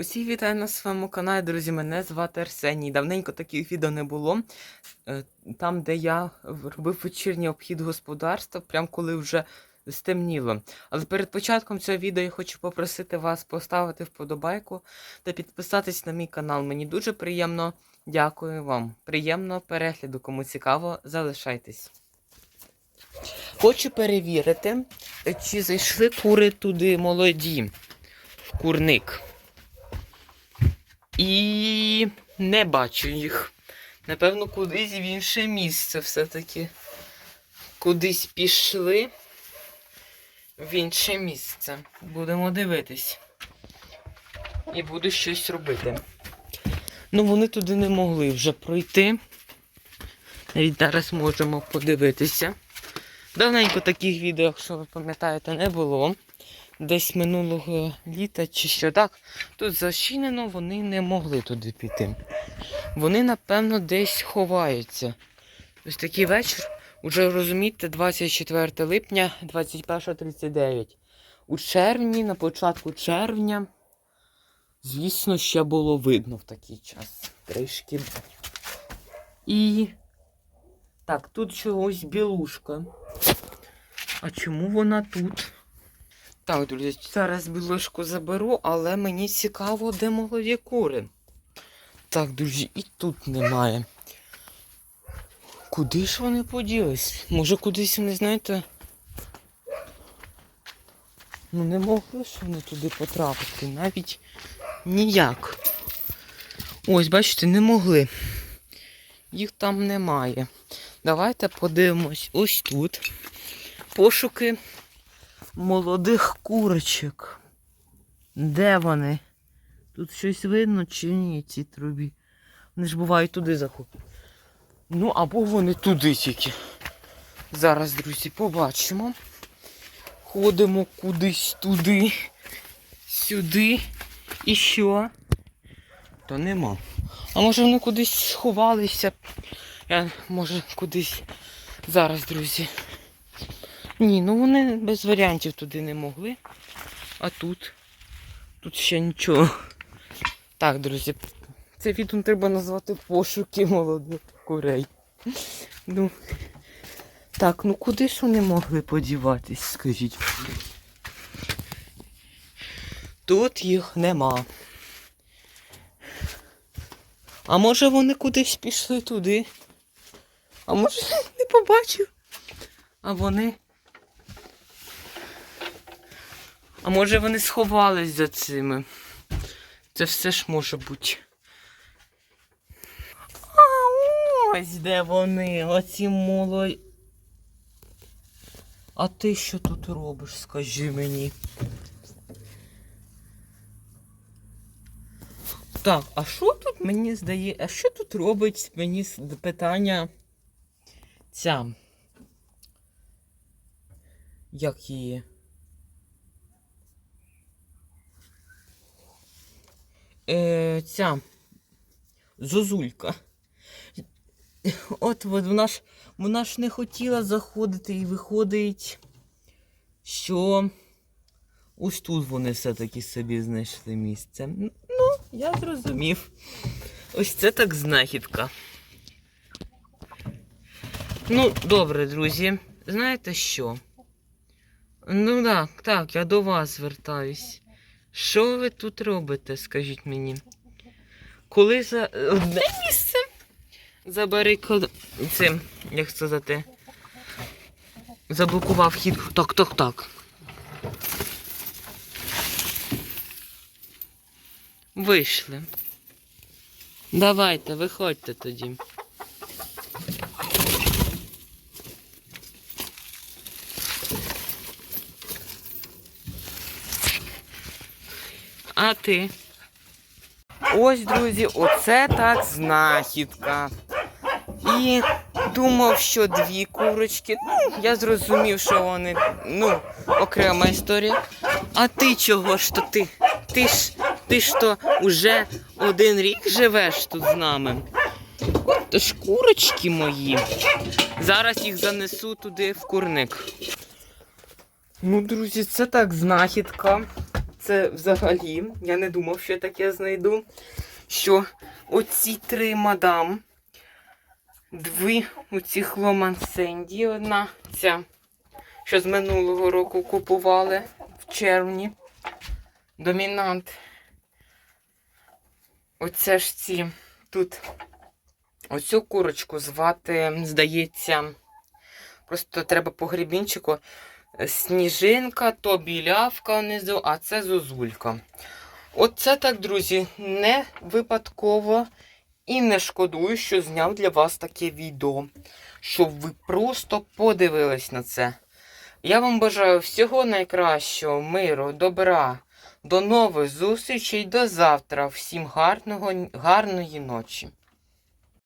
Усі вітаю на своєму каналі, друзі. Мене звати Арсеній. Давненько таких відео не було. Е, Там, де я робив вечірній обхід господарства, прям коли вже стемніло. Але перед початком цього відео я хочу попросити вас поставити вподобайку та підписатись на мій канал. Мені дуже приємно. Дякую вам. Приємного перегляду. Кому цікаво, залишайтесь. Хочу перевірити, чи зайшли кури туди молоді в курник. І не бачу їх. Напевно, кудись в інше місце все-таки. Кудись пішли в інше місце. Будемо дивитись. І буду щось робити. Ну, вони туди не могли вже пройти. Навіть зараз можемо подивитися. Давненько таких відео, якщо ви пам'ятаєте, не було. Десь минулого літа чи що так. Тут защинено, вони не могли туди піти. Вони, напевно, десь ховаються. Ось такий вечір. Уже розумієте, 24 липня 21.39. У червні, на початку червня, звісно, ще було видно в такий час. Трішки. І. Так, тут чогось білушка. А чому вона тут? Так, друзі, зараз білошку заберу, але мені цікаво, де молоді кури. Так, друзі, і тут немає. Куди ж вони поділись? Може кудись вони, знаєте. Ну не могли ж вони туди потрапити, навіть ніяк. Ось, бачите, не могли. Їх там немає. Давайте подивимось ось тут. Пошуки молодих курочок. Де вони? Тут щось видно чи ні, ці трубі. Вони ж бувають туди заходять. Ну, або вони туди тільки. Зараз, друзі, побачимо. Ходимо кудись туди, сюди. І що? То нема. А може вони кудись сховалися? Я може кудись зараз, друзі. Ні, ну вони без варіантів туди не могли. А тут. Тут ще нічого. Так, друзі, це відео треба назвати пошуки молодих курей. Ну. Так, ну куди ж вони могли подіватись, скажіть. Тут їх нема. А може вони кудись пішли туди? А може не побачив? А вони. А може вони сховались за цими? Це все ж може бути. А ось де вони, оці молодь. А ти що тут робиш, скажи мені? Так, а що тут мені здає? А що тут робить мені питання ця? Як її? Е, ця Зозулька. От, вона ж вона ж не хотіла заходити і виходить, що ось тут вони все-таки собі знайшли місце. Ну, я зрозумів. Ось це так знахідка. Ну, добре, друзі. Знаєте що? Ну так, так, я до вас звертаюсь. Що ви тут робите, скажіть мені? Коли за одне місце забарикад... цим, як сказати, заблокував хід. Так, так, так. Вийшли. Давайте, виходьте тоді. А ти? Ось, друзі, оце так знахідка. І думав, що дві курочки. Ну, я зрозумів, що вони, ну, окрема історія. А ти чого ж то ти? Ти ж ти ж то уже один рік живеш тут з нами. То ж курочки мої. Зараз їх занесу туди в курник. Ну, друзі, це так знахідка. Це взагалі. Я не думав, що я таке знайду. Що оці три мадам, дві оці хломансенді, одна ця, що з минулого року купували в червні. Домінант. Оце ж ці тут оцю курочку звати, здається, просто треба по грібінчику. Сніжинка, то білявка внизу, а це зозулька. Оце так, друзі, не випадково і не шкодую, що зняв для вас таке відео, щоб ви просто подивились на це. Я вам бажаю всього найкращого, миру, добра. До нових зустрічей, до завтра. Всім гарного, гарної ночі.